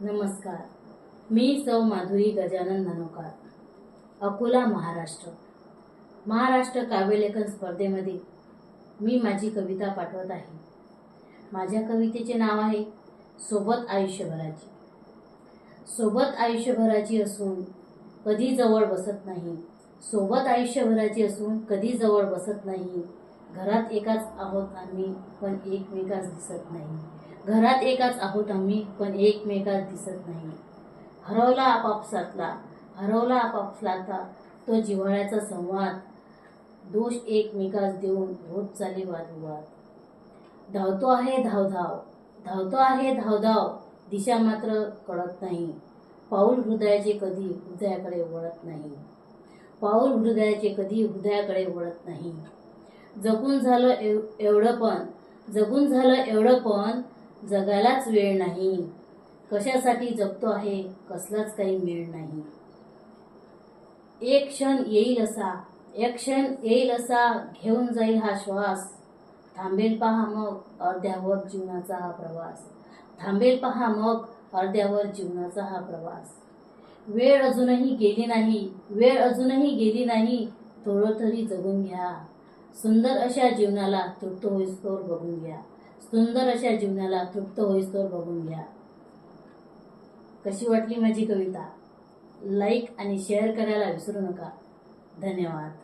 नमस्कार. मी सौ माधुरी गजानन नानोकार अकोला महाराष्ट्र. महाराष्ट्र काव्यलेखन स्पर्धेमध्ये मी माझी कविता पाठवत आहे. माझ्या कवितेचे नाव आहे सोबत आयुष्यभराची. सोबत आयुष्यभराची असून कधी जवळ बसत नाही. सोबत आयुष्यभराची असून कधी जवळ बसत नाही. घरात एकाच आहोत आम्ही पण एकमेकाच दिसत नाही. घरात एकाच आहोत आम्ही पण एकमेकात दिसत नाही. हरवला आपापसातला हरवला आपापसातला तो जिव्हाळ्याचा संवाद दोष एकमेकास देऊन होत चाले वादविवाद. धावतो आहे धावधाव धावतो आहे धावधाव दिशा मात्र कळत नाही. पाऊल हृदयाचे कधी हृदयाकडे वळत नाही. पाऊल हृदयाचे कधी हृदयाकडे वळत नाही. जगून झालं एव एवढं पण जगून झालं एवढं पण जगायलाच वेळ नाही. कशासाठी जगतो आहे कसलाच काही मेळ नाही. एक क्षण येईल असा एक क्षण येईल असा घेऊन जाईल हा श्वास. थांबेल पहा मग अर्ध्यावर जीवनाचा हा प्रवास. थांबेल पहा मग अर्ध्यावर जीवनाचा हा प्रवास. वेळ अजूनही गेली नाही वेळ अजूनही गेली नाही थोडं तरी जगून घ्या. सुंदर अशा जीवनाला तृप्त होईस्तोर बघून घ्या. सुंदर अशा जीवनाला तृप्त होईस्तोवर बघून घ्या. कशी वाटली माझी कविता? लाईक आणि शेअर करायला विसरू नका. धन्यवाद.